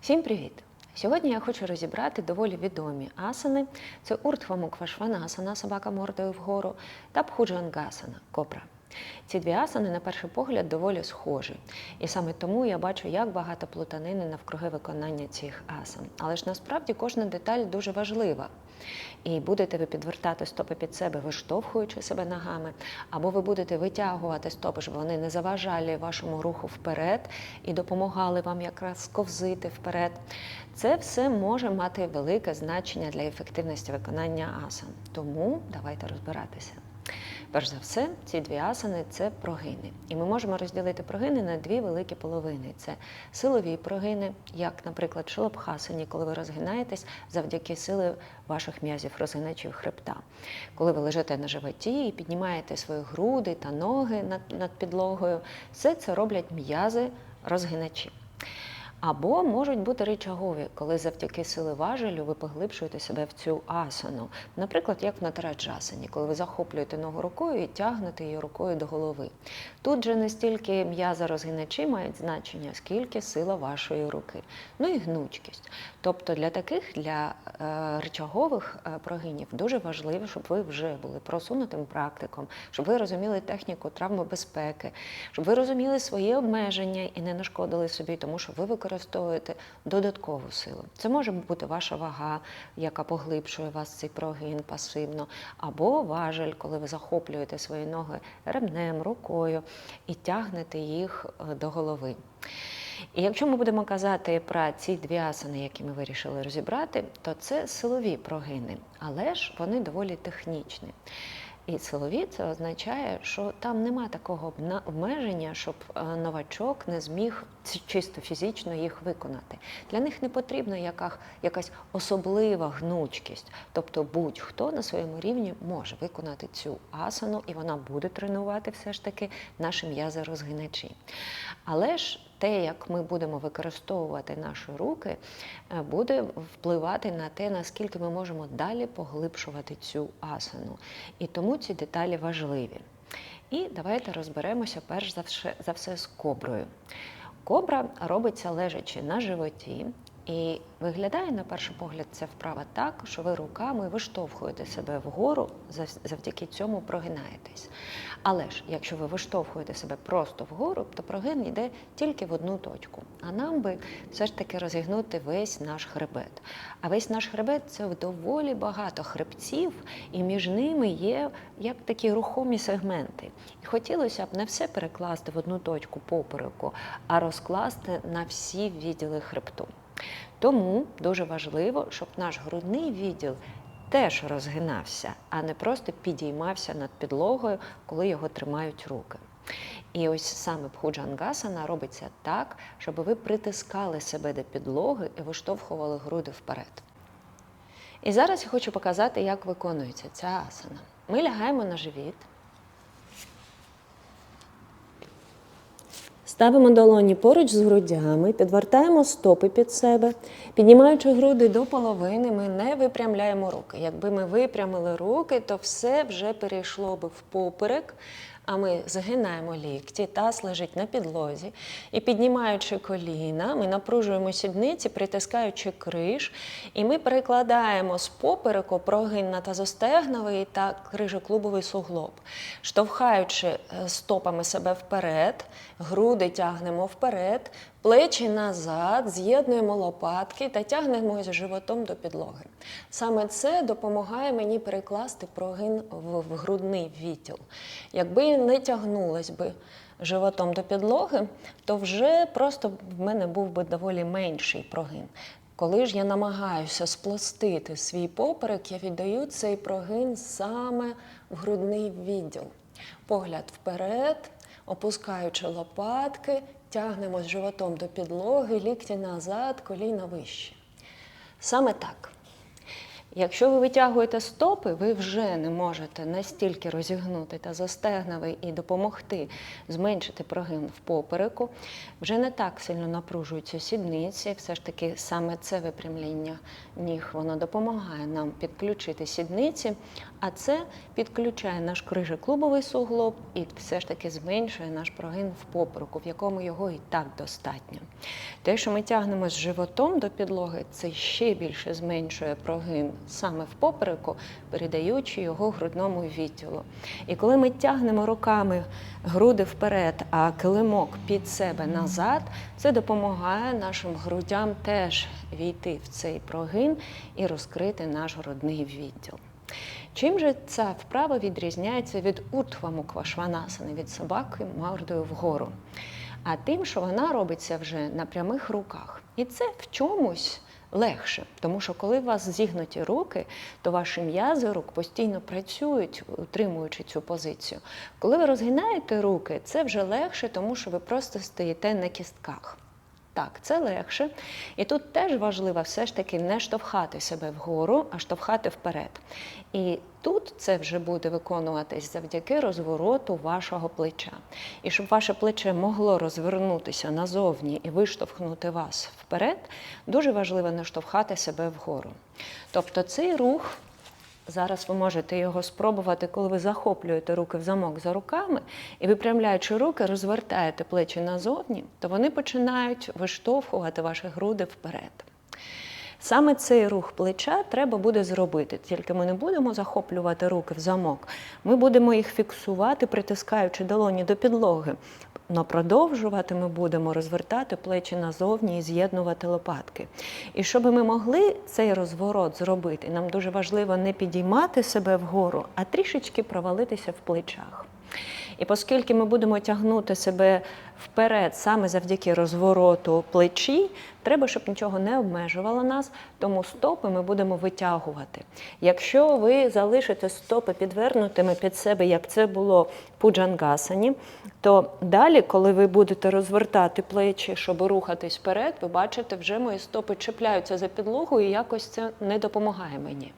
Всім привіт! Сьогодні я хочу розібрати доволі відомі асани. Це Уртхвамуквашванасана, собака мордою вгору, та Пхуджангасана кобра. Ці дві асани, на перший погляд, доволі схожі. І саме тому я бачу, як багато плутанини навкруги виконання цих асан. Але ж насправді кожна деталь дуже важлива. І будете ви підвертати стопи під себе, виштовхуючи себе ногами, або ви будете витягувати стопи, щоб вони не заважали вашому руху вперед і допомагали вам якраз сковзити вперед. Це все може мати велике значення для ефективності виконання асан. Тому давайте розбиратися. Перш за все, ці дві асани це прогини. І ми можемо розділити прогини на дві великі половини: це силові прогини, як, наприклад, шилабхасані, коли ви розгинаєтесь завдяки сили ваших м'язів розгиначів хребта. Коли ви лежите на животі і піднімаєте свої груди та ноги над, над підлогою, все це роблять м'язи розгиначі. Або можуть бути ричагові, коли завдяки сили важелю ви поглибшуєте себе в цю асану. Наприклад, як в натараджасані, коли ви захоплюєте ногу рукою і тягнете її рукою до голови. Тут же не стільки м'яза розгиначі мають значення, скільки сила вашої руки. Ну і гнучкість. Тобто для таких, для е, ричагових е, прогинів дуже важливо, щоб ви вже були просунутим практиком, щоб ви розуміли техніку травмобезпеки, щоб ви розуміли свої обмеження і не нашкодили собі, тому що ви використовуєте додаткову силу. Це може бути ваша вага, яка поглибшує вас цей прогин пасивно, або важель, коли ви захоплюєте свої ноги ремнем, рукою і тягнете їх е, до голови. І якщо ми будемо казати про ці дві асани, які ми вирішили розібрати, то це силові прогини, але ж вони доволі технічні. І силові це означає, що там нема такого обмеження, щоб е, новачок не зміг чисто фізично їх виконати. Для них не потрібна яка, якась особлива гнучкість. Тобто будь-хто на своєму рівні може виконати цю асану, і вона буде тренувати все ж таки наші м'язи розгиначі. Але ж те, як ми будемо використовувати наші руки, е, буде впливати на те, наскільки ми можемо далі поглибшувати цю асану. І тому ці деталі важливі. І давайте розберемося перш за все, за все з коброю. Кобра робиться лежачи на животі. І виглядає на перший погляд ця вправа так, що ви руками виштовхуєте себе вгору, завдяки цьому прогинаєтесь. Але ж, якщо ви виштовхуєте себе просто вгору, то прогин йде тільки в одну точку. А нам би все ж таки розігнути весь наш хребет. А весь наш хребет це доволі багато хребців, і між ними є як такі рухомі сегменти. І хотілося б не все перекласти в одну точку попереку, а розкласти на всі відділи хребту. Тому дуже важливо, щоб наш грудний відділ теж розгинався, а не просто підіймався над підлогою, коли його тримають руки. І ось саме Бхуджангасана робиться так, щоб ви притискали себе до підлоги і виштовхували груди вперед. І зараз я хочу показати, як виконується ця асана. Ми лягаємо на живіт. Ставимо долоні поруч з грудями, підвертаємо стопи під себе, піднімаючи груди до половини, ми не випрямляємо руки. Якби ми випрямили руки, то все вже перейшло би в поперек, а ми згинаємо лікті, таз лежить на підлозі. І піднімаючи коліна, ми напружуємо сідниці, притискаючи криш, і ми перекладаємо з попереку прогин на тазостегновий та крижоклубовий суглоб, штовхаючи е, стопами себе вперед, груди тягнемо вперед, Плечі назад, з'єднуємо лопатки та тягнемося животом до підлоги. Саме це допомагає мені перекласти прогин в грудний відділ. Якби не тягнулась би животом до підлоги, то вже просто в мене був би доволі менший прогин. Коли ж я намагаюся сплостити свій поперек, я віддаю цей прогин саме в грудний відділ. Погляд вперед, опускаючи лопатки, Тягнемо з животом до підлоги, лікті назад, коліна вище. Саме так. Якщо ви витягуєте стопи, ви вже не можете настільки розігнути та застегнути і допомогти зменшити прогин в попереку. Вже не так сильно напружуються сідниці. Все ж таки, саме це випрямління ніг воно допомагає нам підключити сідниці, а це підключає наш крижеклубовий суглоб і все ж таки зменшує наш прогин в попереку, в якому його і так достатньо. Те, що ми тягнемо з животом до підлоги, це ще більше зменшує прогин саме в попереку, передаючи його грудному відділу. І коли ми тягнемо руками груди вперед, а килимок під себе назад, це допомагає нашим грудям теж війти в цей прогин і розкрити наш грудний відділ. Чим же ця вправа відрізняється від уртвамуквашванасани, від собаки мордою вгору? А тим, що вона робиться вже на прямих руках. І це в чомусь легше, тому що коли у вас зігнуті руки, то ваші м'язи рук постійно працюють, утримуючи цю позицію. Коли ви розгинаєте руки, це вже легше, тому що ви просто стоїте на кістках. Так, це легше. І тут теж важливо все ж таки не штовхати себе вгору, а штовхати вперед. І тут це вже буде виконуватись завдяки розвороту вашого плеча. І щоб ваше плече могло розвернутися назовні і виштовхнути вас вперед, дуже важливо не штовхати себе вгору. Тобто цей рух Зараз ви можете його спробувати, коли ви захоплюєте руки в замок за руками і випрямляючи руки, розвертаєте плечі назовні, то вони починають виштовхувати ваші груди вперед. Саме цей рух плеча треба буде зробити, тільки ми не будемо захоплювати руки в замок, ми будемо їх фіксувати, притискаючи долоні до підлоги. Но продовжувати ми будемо розвертати плечі назовні і з'єднувати лопатки. І щоб ми могли цей розворот зробити, нам дуже важливо не підіймати себе вгору, а трішечки провалитися в плечах. І оскільки ми будемо тягнути себе вперед саме завдяки розвороту плечі, треба, щоб нічого не обмежувало нас, тому стопи ми будемо витягувати. Якщо ви залишите стопи підвернутими під себе, як це було в пуджангасані, то далі, коли ви будете розвертати плечі, щоб рухатись вперед, ви бачите, вже мої стопи чіпляються за підлогу і якось це не допомагає мені.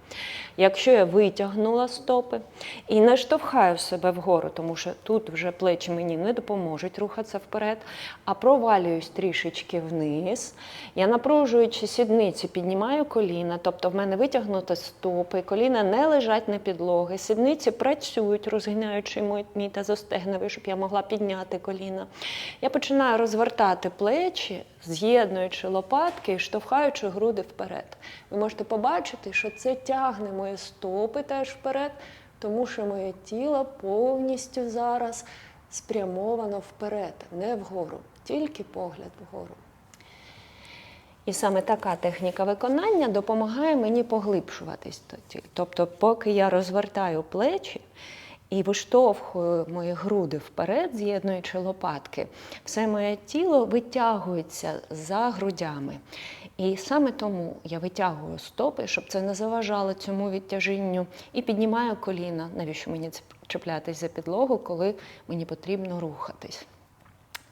Якщо я витягнула стопи і не штовхаю себе вгору, тому що тут вже плечі мені не допоможуть рухатися вперед, а провалююсь трішечки вниз, я напружуючи сідниці, піднімаю коліна, тобто в мене витягнуті стопи, коліна не лежать на підлоги, сідниці працюють, розгинаючи мій тазостегновий, щоб я могла підняти коліна. Я починаю розвертати плечі, з'єднуючи лопатки і штовхаючи груди вперед. Ви можете побачити, що це тягне мої стопи теж вперед, тому що моє тіло повністю зараз спрямовано вперед, не вгору, тільки погляд вгору. І саме така техніка виконання допомагає мені поглибшуватись тоді. Тобто, поки я розвертаю плечі і виштовхую мої груди вперед, з'єднуючи лопатки, все моє тіло витягується за грудями. І саме тому я витягую стопи, щоб це не заважало цьому відтяжінню, і піднімаю коліна. Навіщо мені чіплятись за підлогу, коли мені потрібно рухатись?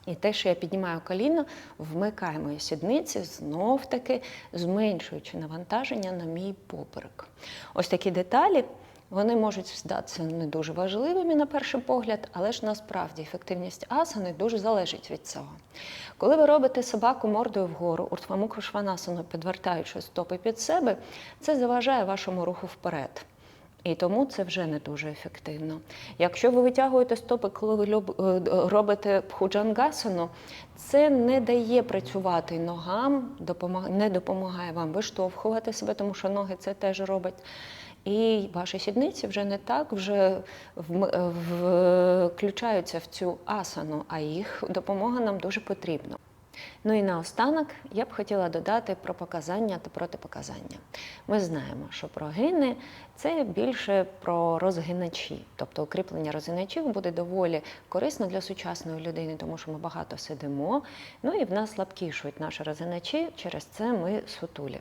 І те, що я піднімаю коліно, вмикає мої сідниці, знов таки зменшуючи навантаження на мій поперек. Ось такі деталі. Вони можуть здатися не дуже важливими на перший погляд, але ж насправді ефективність асани дуже залежить від цього. Коли ви робите собаку мордою вгору, уртвамуку шванасану, підвертаючи стопи під себе, це заважає вашому руху вперед. І тому це вже не дуже ефективно. Якщо ви витягуєте стопи, коли ви е, робите пхуджангасану, це не дає працювати ногам, не допомагає вам виштовхувати себе, тому що ноги це теж роблять. І ваші сідниці вже не так вже вм- включаються в цю асану, а їх допомога нам дуже потрібна. Ну і наостанок я б хотіла додати про показання та протипоказання. Ми знаємо, що прогини це більше про розгиначі, тобто укріплення розгиначів буде доволі корисно для сучасної людини, тому що ми багато сидимо. Ну і в нас слабкішують наші розгиначі, через це ми сутулі.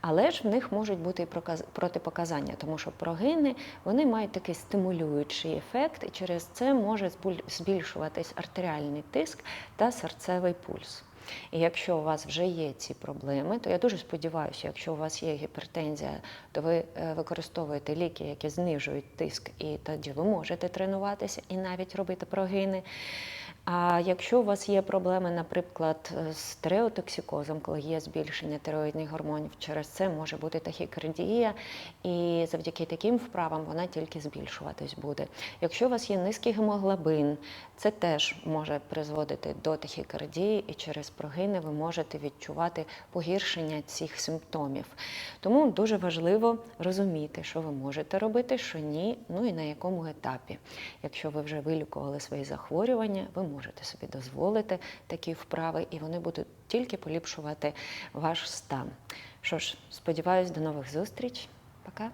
Але ж в них можуть бути і протипоказання, тому що прогини вони мають такий стимулюючий ефект, і через це може збільшуватись артеріальний тиск та серцевий пульс. І якщо у вас вже є ці проблеми, то я дуже сподіваюся, якщо у вас є гіпертензія, то ви е, використовуєте ліки, які знижують тиск, і тоді ви можете тренуватися і навіть робити прогини. А якщо у вас є проблеми, наприклад, з тиреотоксикозом, коли є збільшення тиреоїдних гормонів, через це може бути тахікардія, і завдяки таким вправам вона тільки збільшуватись буде. Якщо у вас є низький гемоглобин, це теж може призводити до тахікардії, і через прогини ви можете відчувати погіршення цих симптомів. Тому дуже важливо розуміти, що ви можете робити, що ні, ну і на якому етапі. Якщо ви вже вилікували свої захворювання, ви можете собі дозволити такі вправи, і вони будуть тільки поліпшувати ваш стан. Що ж, сподіваюсь, до нових зустріч. Пока.